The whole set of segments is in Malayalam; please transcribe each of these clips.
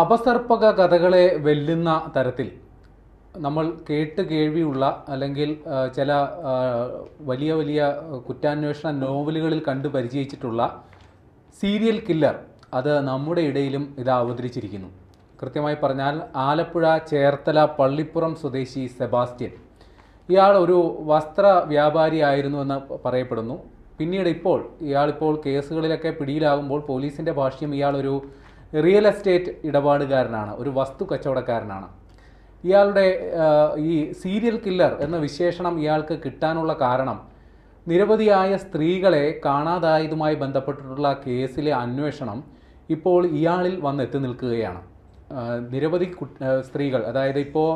അപസർപ്പക കഥകളെ വെല്ലുന്ന തരത്തിൽ നമ്മൾ കേട്ട് കേൾവിയുള്ള അല്ലെങ്കിൽ ചില വലിയ വലിയ കുറ്റാന്വേഷണ നോവലുകളിൽ കണ്ടു പരിചയിച്ചിട്ടുള്ള സീരിയൽ കില്ലർ അത് നമ്മുടെ ഇടയിലും ഇത് അവതരിച്ചിരിക്കുന്നു. കൃത്യമായി പറഞ്ഞാൽ ആലപ്പുഴ ചേർത്തല പള്ളിപ്പുറം സ്വദേശി സെബാസ്റ്റ്യൻ. ഇയാൾ ഒരു വസ്ത്ര വ്യാപാരിയായിരുന്നു എന്ന് പറയപ്പെടുന്നു. പിന്നീട് ഇപ്പോൾ ഇയാളിപ്പോൾ കേസുകളിലൊക്കെ പിടിയിലാകുമ്പോൾ പോലീസിന്റെ ഭാഷ്യം ഇയാളൊരു റിയൽ എസ്റ്റേറ്റ് ഇടപാടുകാരനാണ് ഒരു വസ്തു കച്ചവടക്കാരനാണ്. ഇയാളുടെ ഈ സീരിയൽ കില്ലർ എന്ന വിശേഷണം ഇയാൾക്ക് കിട്ടാനുള്ള കാരണം നിരവധിയായ സ്ത്രീകളെ കാണാതായതുമായി ബന്ധപ്പെട്ടിട്ടുള്ള കേസിലെ അന്വേഷണം ഇപ്പോൾ ഇയാളിൽ വന്നെത്തി നിൽക്കുകയാണ്. നിരവധി സ്ത്രീകൾ അതായത് ഇപ്പോൾ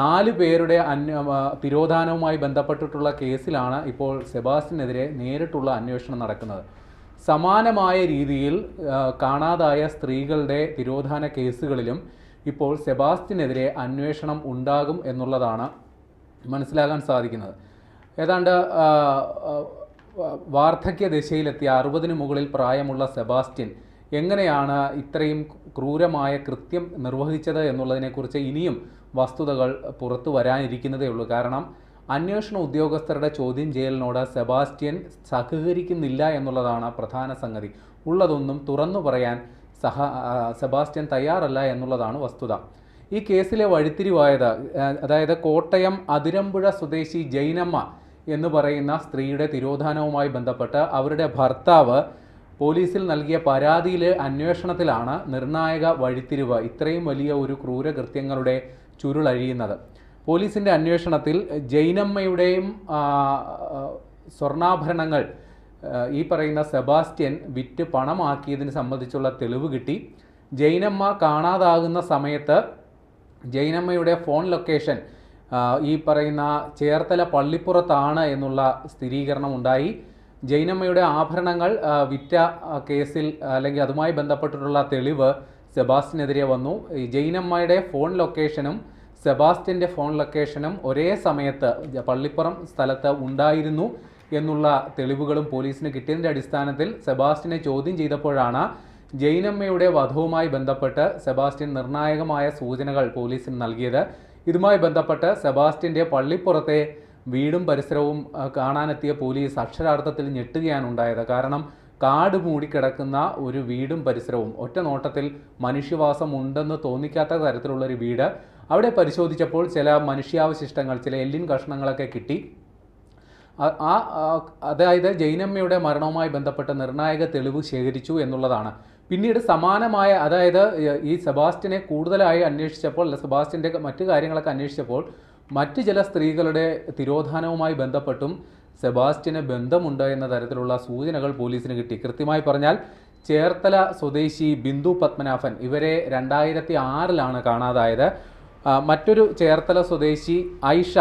നാല് പേരുടെ അന്വ തിരോധാനവുമായി ബന്ധപ്പെട്ടിട്ടുള്ള കേസിലാണ് ഇപ്പോൾ സെബാസ്റ്റിനെതിരെ നേരിട്ടുള്ള അന്വേഷണം നടക്കുന്നത്. സമാനമായ രീതിയിൽ കാണാതായ സ്ത്രീകളുടെ തിരോധാന കേസുകളിലും ഇപ്പോൾ സെബാസ്റ്റിനെതിരെ അന്വേഷണം ഉണ്ടാകും എന്നുള്ളതാണ് മനസ്സിലാകാൻ സാധിക്കുന്നത്. ഏതാണ്ട് വാർദ്ധക്യ ദശയിലെത്തിയ അറുപതിന് മുകളിൽ പ്രായമുള്ള സെബാസ്റ്റ്യൻ എങ്ങനെയാണ് ഇത്രയും ക്രൂരമായ കൃത്യം നിർവഹിച്ചത് എന്നുള്ളതിനെക്കുറിച്ച് ഇനിയും വസ്തുതകൾ പുറത്തു വരാനിരിക്കുന്നതേ ഉള്ളൂ കാരണം അന്വേഷണ ഉദ്യോഗസ്ഥരുടെ ചോദ്യം ചെയ്യലിനോട് സെബാസ്റ്റ്യൻ സഹകരിക്കുന്നില്ല എന്നുള്ളതാണ് പ്രധാന സംഗതി. ഉള്ളതൊന്നും തുറന്നു പറയാൻ സഹ സെബാസ്റ്റ്യൻ തയ്യാറല്ല എന്നുള്ളതാണ് വസ്തുത. ഈ കേസിലെ വഴിത്തിരിവായത് അതായത് കോട്ടയം അതിരമ്പുഴ സ്വദേശി ജൈനമ്മ എന്ന് പറയുന്ന സ്ത്രീയുടെ തിരോധാനവുമായി ബന്ധപ്പെട്ട് അവരുടെ ഭർത്താവ് പോലീസിൽ നൽകിയ പരാതിയിലെ അന്വേഷണത്തിലാണ് നിർണായക വഴിത്തിരിവ് ഇത്രയും വലിയ ഒരു ക്രൂരകൃത്യങ്ങളുടെ ചുരുളഴിയുന്നത്. പോലീസിന്റെ അന്വേഷണത്തിൽ ജൈനമ്മയുടെയും സ്വർണാഭരണങ്ങൾ ഈ പറയുന്ന സെബാസ്റ്റ്യൻ വിറ്റ് പണമാക്കിയതിന് സംബന്ധിച്ചുള്ള തെളിവ് കിട്ടി. ജൈനമ്മ കാണാതാകുന്ന സമയത്ത് ജൈനമ്മയുടെ ഫോൺ ലൊക്കേഷൻ ഈ പറയുന്ന ചേർത്തല പള്ളിപ്പുറത്താണ് എന്നുള്ള സ്ഥിരീകരണം ഉണ്ടായി. ജൈനമ്മയുടെ ആഭരണങ്ങൾ വിറ്റ കേസിൽ അല്ലെങ്കിൽ അതുമായി ബന്ധപ്പെട്ടിട്ടുള്ള തെളിവ് സെബാസ്റ്റിനെതിരെ വന്നു. ജൈനമ്മയുടെ ഫോൺ ലൊക്കേഷനും സെബാസ്റ്റ്യന്റെ ഫോൺ ലൊക്കേഷനും ഒരേ സമയത്ത് പള്ളിപ്പുറം സ്ഥലത്ത് ഉണ്ടായിരുന്നു എന്നുള്ള തെളിവുകളും പോലീസിന് കിട്ടിയതിന്റെ അടിസ്ഥാനത്തിൽ സെബാസ്റ്റ്യനെ ചോദ്യം ചെയ്തപ്പോഴാണ് ജൈനമ്മയുടെ വധവുമായി ബന്ധപ്പെട്ട് സെബാസ്റ്റ്യൻ നിർണായകമായ സൂചനകൾ പോലീസിന് നൽകിയത്. ഇതുമായി ബന്ധപ്പെട്ട് സെബാസ്റ്റ്യന്റെ പള്ളിപ്പുറത്തെ വീടും പരിസരവും കാണാനെത്തിയ പോലീസ് അക്ഷരാർത്ഥത്തിൽ ഞെട്ടുകയാണ് ഉണ്ടായത്. കാരണം കാട് മൂടിക്കിടക്കുന്ന ഒരു വീടും പരിസരവും ഒറ്റ നോട്ടത്തിൽ മനുഷ്യവാസം ഉണ്ടെന്ന് തോന്നിക്കാത്ത തരത്തിലുള്ളൊരു വീട് അവിടെ പരിശോധിച്ചപ്പോൾ ചില മനുഷ്യാവശിഷ്ടങ്ങൾ ചില എല്ലിൻ കഷ്ണങ്ങളൊക്കെ കിട്ടി. ആ- അതായത് ജൈനമ്മയുടെ മരണവുമായി ബന്ധപ്പെട്ട നിർണായക തെളിവ് ശേഖരിച്ചു എന്നുള്ളതാണ്. പിന്നീട് സമാനമായ അതായത് ഈ സെബാസ്റ്റിനെ കൂടുതലായി അന്വേഷിച്ചപ്പോൾ സെബാസ്റ്റിന്റെ മറ്റു കാര്യങ്ങളൊക്കെ അന്വേഷിച്ചപ്പോൾ മറ്റു ചില സ്ത്രീകളുടെ തിരോധാനവുമായി ബന്ധപ്പെട്ടും സെബാസ്റ്റിന് ബന്ധമുണ്ട് എന്ന തരത്തിലുള്ള സൂചനകൾ പോലീസിന് കിട്ടി. കൃത്യമായി പറഞ്ഞാൽ ചേർത്തല സ്വദേശി ബിന്ദു പത്മനാഭൻ ഇവരെ രണ്ടായിരത്തി ആറിലാണ് കാണാതായത്. മറ്റൊരു ചേർത്തല സ്വദേശി ഐഷ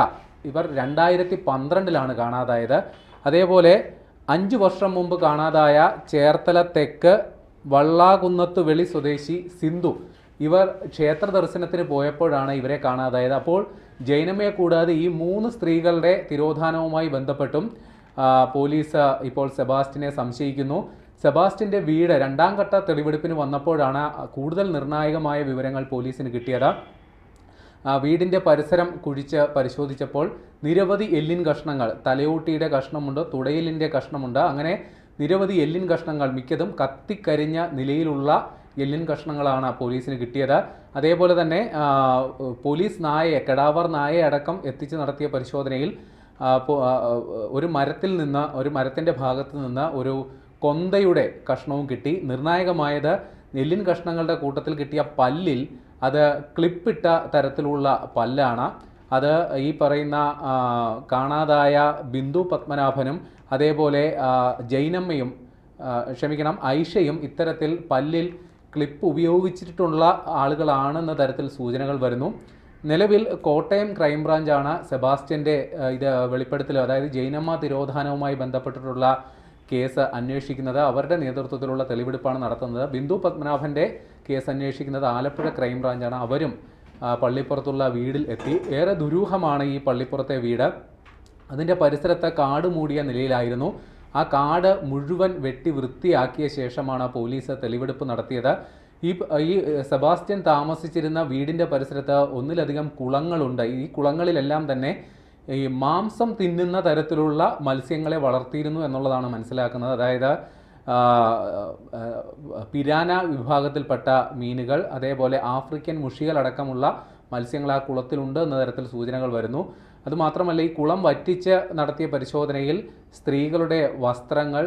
ഇവർ രണ്ടായിരത്തി പന്ത്രണ്ടിലാണ് കാണാതായത്. അതേപോലെ അഞ്ച് വർഷം മുമ്പ് കാണാതായ ചേർത്തല തെക്ക് വള്ളാകുന്നത്ത് വെളി സ്വദേശി സിന്ധു ഇവർ ക്ഷേത്ര ദർശനത്തിന് പോയപ്പോഴാണ് ഇവരെ കാണാതായത്. അപ്പോൾ ജൈനമ്മയെ കൂടാതെ ഈ മൂന്ന് സ്ത്രീകളുടെ തിരോധാനവുമായി ബന്ധപ്പെട്ടും പോലീസ് ഇപ്പോൾ സെബാസ്റ്റിനെ സംശയിക്കുന്നു. സെബാസ്റ്റിന്റെ വീട് രണ്ടാം ഘട്ട തെളിവെടുപ്പിന് വന്നപ്പോഴാണ് കൂടുതൽ നിർണായകമായ വിവരങ്ങൾ പോലീസിന് കിട്ടിയത്. വീടിന്റെ പരിസരം കുഴിച്ച് പരിശോധിച്ചപ്പോൾ നിരവധി എല്ലിൻ കഷ്ണങ്ങൾ തലയോട്ടിയുടെ കഷ്ണമുണ്ട് തുടയിലിന്റെ കഷ്ണമുണ്ട്. അങ്ങനെ നിരവധി എല്ലിൻ കഷ്ണങ്ങൾ മിക്കതും കത്തിക്കരിഞ്ഞ നിലയിലുള്ള എല്ലിൻ കഷ്ണങ്ങളാണ് പോലീസിന് കിട്ടിയത്. അതേപോലെ തന്നെ പോലീസ് നായയെ കെടാവർ നായയെ അടക്കം എത്തിച്ച് നടത്തിയ പരിശോധനയിൽ ഒരു മരത്തിൽ നിന്ന് ഒരു മരത്തിന്റെ ഭാഗത്ത് നിന്ന് ഒരു കൊന്തയുടെ കഷ്ണവും കിട്ടി. നിർണായകമായത് നെല്ലിൻ കഷ്ണങ്ങളുടെ കൂട്ടത്തിൽ കിട്ടിയ പല്ലിൽ അത് ക്ലിപ്പിട്ട തരത്തിലുള്ള പല്ലാണ്. അത് ഈ പറയുന്ന കാണാതായ ബിന്ദു പത്മനാഭനും അതേപോലെ ജൈനമ്മയും ക്ഷമിക്കണം ഐഷയും ഇത്തരത്തിൽ പല്ലിൽ ക്ലിപ്പ് ഉപയോഗിച്ചിട്ടുള്ള ആളുകളാണെന്ന തരത്തിൽ സൂചനകൾ വരുന്നു. നിലവിൽ കോട്ടയം ക്രൈംബ്രാഞ്ചാണ് സെബാസ്റ്റ്യന്റെ ഇത് വെളിപ്പെടുത്തൽ അതായത് ജൈനമ്മ തിരോധാനവുമായി ബന്ധപ്പെട്ടിട്ടുള്ള കേസ് അന്വേഷിക്കുന്നത് അവരുടെ നേതൃത്വത്തിലുള്ള തെളിവെടുപ്പാണ് നടത്തുന്നത്. ബിന്ദു പത്മനാഭന്റെ കേസ് അന്വേഷിക്കുന്നത് ആലപ്പുഴ ക്രൈംബ്രാഞ്ചാണ്. അവരും പള്ളിപ്പുറത്തുള്ള വീടിൽ എത്തി. ഏറെ ദുരൂഹമാണ് ഈ പള്ളിപ്പുറത്തെ വീട്. അതിന്റെ പരിസരത്ത് കാട് മൂടിയ നിലയിലായിരുന്നു. ആ കാട് മുഴുവൻ വെട്ടി വൃത്തിയാക്കിയ ശേഷമാണ് പോലീസ് തെളിവെടുപ്പ് നടത്തിയത്. ഈ ഈ സെബാസ്റ്റ്യൻ താമസിച്ചിരുന്ന വീടിന്റെ പരിസരത്ത് ഒന്നിലധികം കുളങ്ങളുണ്ട്. ഈ കുളങ്ങളിലെല്ലാം തന്നെ ഈ മാംസം തിന്നുന്ന തരത്തിലുള്ള മത്സ്യങ്ങളെ വളർത്തിയിരുന്നു എന്നുള്ളതാണ് മനസ്സിലാക്കുന്നത്. അതായത് പിരാന വിഭാഗത്തിൽപ്പെട്ട മീനുകൾ അതേപോലെ ആഫ്രിക്കൻ മുഷികൾ അടക്കമുള്ള മത്സ്യങ്ങൾ ആ കുളത്തിലുണ്ട് എന്ന തരത്തിൽ സൂചനകൾ വരുന്നു. അതുമാത്രമല്ല ഈ കുളം വറ്റിച്ച് നടത്തിയ പരിശോധനയിൽ സ്ത്രീകളുടെ വസ്ത്രങ്ങൾ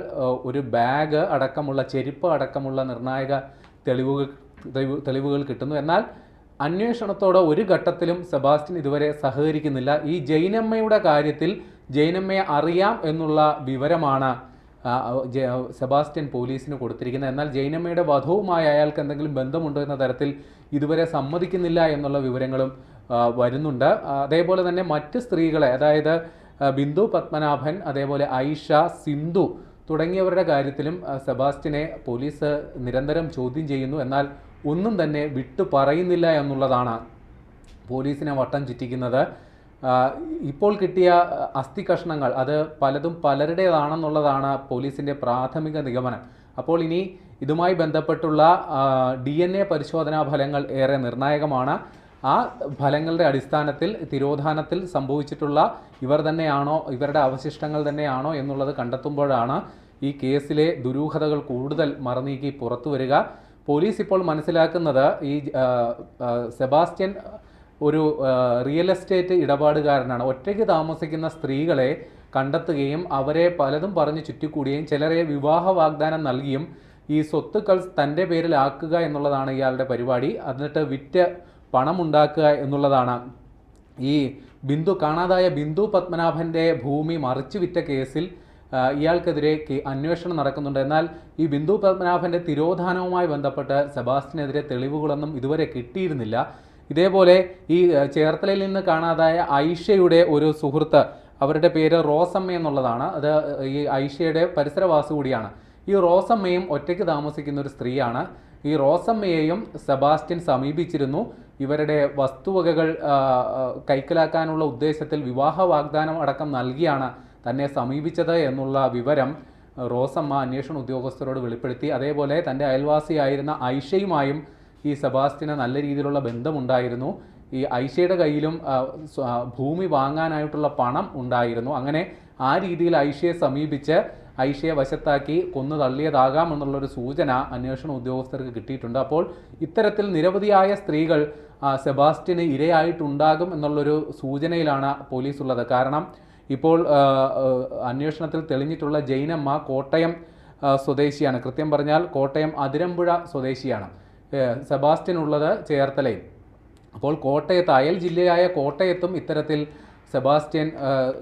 ഒരു ബാഗ് അടക്കമുള്ള ചെരുപ്പ് അടക്കമുള്ള നിർണായക തെളിവുകൾ തെളിവുകൾ കിട്ടുന്നു. എന്നാൽ അന്വേഷണത്തോട് ഒരു ഘട്ടത്തിലും സെബാസ്റ്റ്യൻ ഇതുവരെ സഹകരിക്കുന്നില്ല. ഈ ജൈനമ്മയുടെ കാര്യത്തിൽ ജൈനമ്മയെ അറിയാം എന്നുള്ള വിവരമാണ് സെബാസ്റ്റ്യൻ പോലീസിന് കൊടുത്തിരിക്കുന്നത്. എന്നാൽ ജൈനമ്മയുടെ വധവുമായി അയാൾക്ക് എന്തെങ്കിലും ബന്ധമുണ്ടോ എന്ന തരത്തിൽ ഇതുവരെ സമ്മതിക്കുന്നില്ല എന്നുള്ള വിവരങ്ങളും വരുന്നുണ്ട്. അതേപോലെ തന്നെ മറ്റ് സ്ത്രീകളെ അതായത് ബിന്ദു പത്മനാഭൻ അതേപോലെ ഐഷ സിന്ധു തുടങ്ങിയവരുടെ കാര്യത്തിലും സെബാസ്റ്റിനെ പോലീസ് നിരന്തരം ചോദ്യം ചെയ്യുന്നു. എന്നാൽ ഒന്നും തന്നെ വിട്ടു പറയുന്നില്ല എന്നുള്ളതാണ് പോലീസിനെ വട്ടം ചുറ്റിക്കുന്നത്. ഇപ്പോൾ കിട്ടിയ അസ്ഥി കഷ്ണങ്ങൾ അത് പലതും പലരുടേതാണെന്നുള്ളതാണ് പോലീസിന്റെ പ്രാഥമിക നിഗമനം. അപ്പോൾ ഇനി ഇതുമായി ബന്ധപ്പെട്ടുള്ള ഡി എൻ എ പരിശോധനാ ഫലങ്ങൾ ഏറെ നിർണായകമാണ്. ആ ഫലങ്ങളുടെ അടിസ്ഥാനത്തിൽ തിരോധാനത്തിൽ സംഭവിച്ചിട്ടുള്ള ഇവർ തന്നെയാണോ ഇവരുടെ അവശിഷ്ടങ്ങൾ തന്നെയാണോ എന്നുള്ളത് കണ്ടെത്തുമ്പോഴാണ് ഈ കേസിലെ ദുരൂഹതകൾ കൂടുതൽ മറനീക്കി പുറത്തു വരിക പോലീസ് ഇപ്പോൾ മനസ്സിലാക്കുന്നത് ഈ സെബാസ്റ്റ്യൻ ഒരു റിയൽ എസ്റ്റേറ്റ് ഇടപാടുകാരനാണ്. ഒറ്റയ്ക്ക് താമസിക്കുന്ന സ്ത്രീകളെ കണ്ടെത്തുകയും അവരെ പലതും പറഞ്ഞ് ചുറ്റിക്കൂടുകയും ചിലരെ വിവാഹ വാഗ്ദാനം നൽകിയും ഈ സ്വത്തുക്കൾ തന്റെ പേരിലാക്കുക എന്നുള്ളതാണ് ഇയാളുടെ പരിപാടി. എന്നിട്ട് വിറ്റ് പണമുണ്ടാക്കുക എന്നുള്ളതാണ്. ഈ ബിന്ദു കാണാതായ ബിന്ദു പത്മനാഭന്റെ ഭൂമി മറിച്ചു വിറ്റ കേസിൽ ഇയാൾക്കെതിരെ അന്വേഷണം നടക്കുന്നുണ്ട്. എന്നാൽ ഈ ബിന്ദു പത്മനാഭന്റെ തിരോധാനവുമായി ബന്ധപ്പെട്ട് സെബാസ്റ്റിനെതിരെ തെളിവുകളൊന്നും ഇതുവരെ കിട്ടിയിരുന്നില്ല. ഇതേപോലെ ഈ ചേർത്തലയിൽ നിന്ന് കാണാതായ ഐഷയുടെ ഒരു സുഹൃത്ത് അവരുടെ പേര് റോസമ്മ എന്നുള്ളതാണ്. അത് ഈ ഐഷയുടെ പരിസരവാസി കൂടിയാണ്. ഈ റോസമ്മയും ഒറ്റയ്ക്ക് താമസിക്കുന്ന ഒരു സ്ത്രീയാണ്. ഈ റോസമ്മയെയും സെബാസ്റ്റ്യൻ സമീപിച്ചിരുന്നു. ഇവരുടെ വസ്തുവകകൾ കൈക്കലാക്കാനുള്ള ഉദ്ദേശത്തിൽ വിവാഹ വാഗ്ദാനം അടക്കം നൽകിയാണ് തന്നെ സമീപിച്ചത് എന്നുള്ള വിവരം റോസമ്മ അന്വേഷണ ഉദ്യോഗസ്ഥരോട് വെളിപ്പെടുത്തി. അതേപോലെ തന്റെ അയൽവാസിയായിരുന്ന ഐഷയുമായും ഈ സെബാസ്റ്റിന് നല്ല രീതിയിലുള്ള ബന്ധമുണ്ടായിരുന്നു. ഈ ഐഷയുടെ കയ്യിലും ഭൂമി വാങ്ങാനായിട്ടുള്ള പണം ഉണ്ടായിരുന്നു. അങ്ങനെ ആ രീതിയിൽ ഐഷയെ സമീപിച്ച് ഐഷയെ വശത്താക്കി കൊന്നു തള്ളിയതാകാം എന്നുള്ളൊരു സൂചന അന്വേഷണ ഉദ്യോഗസ്ഥർക്ക് കിട്ടിയിട്ടുണ്ട്. അപ്പോൾ ഇത്തരത്തിൽ നിരവധിയായ സ്ത്രീകൾ സെബാസ്റ്റിന് ഇരയായിട്ടുണ്ടാകും എന്നുള്ളൊരു സൂചനയിലാണ് പോലീസ് ഉള്ളത് കാരണം ഇപ്പോൾ അന്വേഷണത്തിൽ തെളിഞ്ഞിട്ടുള്ള ജൈനമ്മ കോട്ടയം സ്വദേശിയാണ്. കൃത്യം പറഞ്ഞാൽ കോട്ടയം അതിരമ്പുഴ സ്വദേശിയാണ്. സെബാസ്റ്റ്യൻ ഉള്ളത് ചേർത്തലയിൽ. അപ്പോൾ കോട്ടയത്ത് അയൽ ജില്ലയായ കോട്ടയത്തും ഇത്തരത്തിൽ സെബാസ്റ്റ്യൻ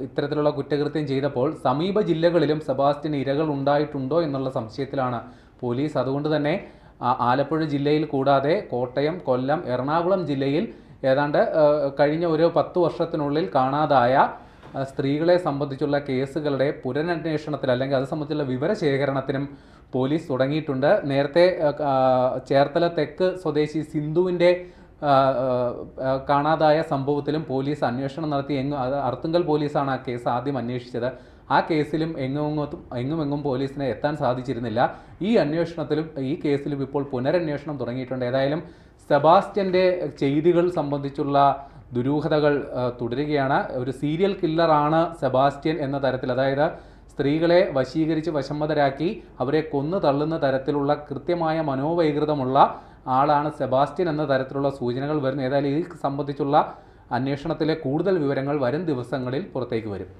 ഇത്തരത്തിലുള്ള കുറ്റകൃത്യം ചെയ്തപ്പോൾ സമീപ ജില്ലകളിലും സെബാസ്റ്റ്യൻ ഇരകൾ ഉണ്ടായിട്ടുണ്ടോ എന്നുള്ള സംശയത്തിലാണ് പോലീസ്. അതുകൊണ്ട് തന്നെ ആലപ്പുഴ ജില്ലയിൽ കൂടാതെ കോട്ടയം കൊല്ലം എറണാകുളം ജില്ലയിൽ ഏതാണ്ട് കഴിഞ്ഞ ഒരു പത്ത് വർഷത്തിനുള്ളിൽ കാണാതായ സ്ത്രീകളെ സംബന്ധിച്ചുള്ള കേസുകളുടെ പുനരന്വേഷണത്തിൽ അല്ലെങ്കിൽ അത് സംബന്ധിച്ചുള്ള വിവരശേഖരണത്തിനും പോലീസ് തുടങ്ങിയിട്ടുണ്ട്. നേരത്തെ ചേർത്തല തെക്ക് സ്വദേശി സിന്ധുവിന്റെ കാണാതായ സംഭവത്തിലും പോലീസ് അന്വേഷണം നടത്തി. എങ്ങും അർത്തുങ്കൽ പോലീസാണ് ആ കേസ് ആദ്യം അന്വേഷിച്ചത്. ആ കേസിലും എങ്ങുമെങ്ങും എങ്ങുമെങ്ങും പോലീസിനെ എത്താൻ സാധിച്ചിരുന്നില്ല. ഈ അന്വേഷണത്തിലും ഈ കേസിലും ഇപ്പോൾ പുനരന്വേഷണം തുടങ്ങിയിട്ടുണ്ട്. ഏതായാലും സെബാസ്റ്റ്യന്റെ ചെയ്തികൾ സംബന്ധിച്ചുള്ള ദുരൂഹതകൾ തുടരുകയാണ്. ഒരു സീരിയൽ കില്ലറാണ് സെബാസ്റ്റ്യൻ എന്ന തരത്തിൽ. അതായത് സ്ത്രീകളെ വശീകരിച്ച് വശമ്മതരാക്കി അവരെ കൊന്നു തള്ളുന്ന തരത്തിലുള്ള കൃത്യമായ മനോവൈകൃതമുള്ള ആളാണ് സെബാസ്റ്റ്യൻ എന്ന തരത്തിലുള്ള സൂചനകൾ വരുന്നു ഏതായാലും ഇത് സംബന്ധിച്ചുള്ള അന്വേഷണത്തിലെ കൂടുതൽ വിവരങ്ങൾ വരും ദിവസങ്ങളിൽ പുറത്തേക്ക് വരും.